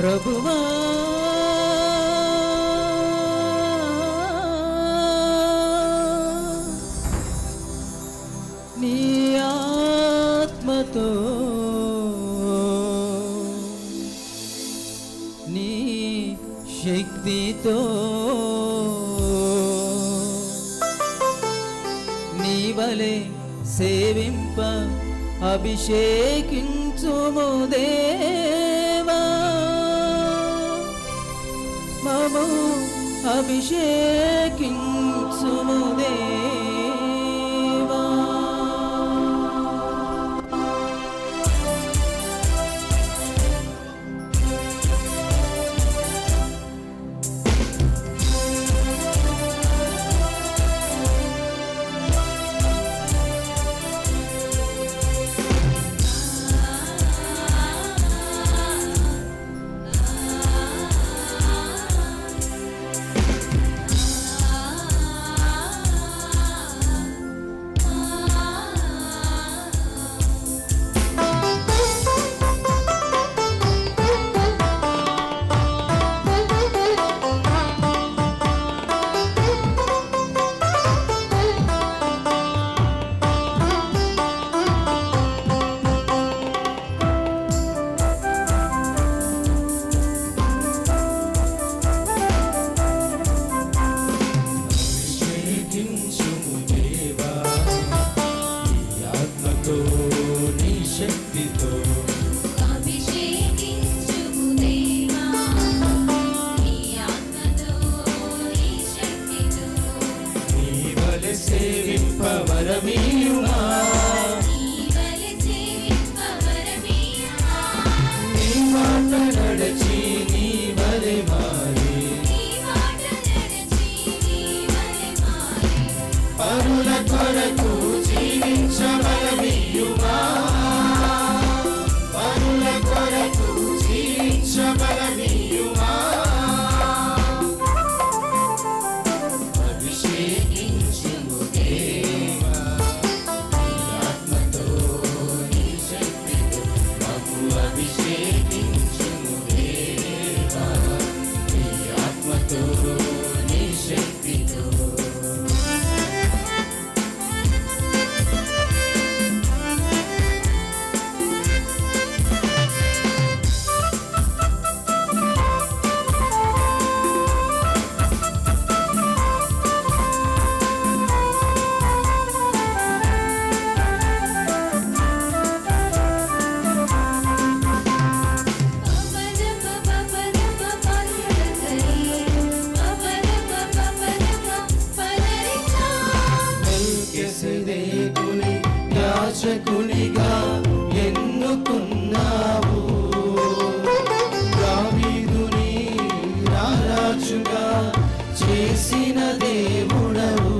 ప్రభువా నీ ఆత్మతో నీ శక్తితో నీవలే సేవింప అభిషేకించుము అభిషేకించుముదే వరమీయుమా నీ మాట నడచి నీ వలె మారి. పరుల కొరకు జీవించ రక్షకునిగా ఎన్నుకున్నావు. దావీదుని రారాజుగా చేసిన దేవుడవు.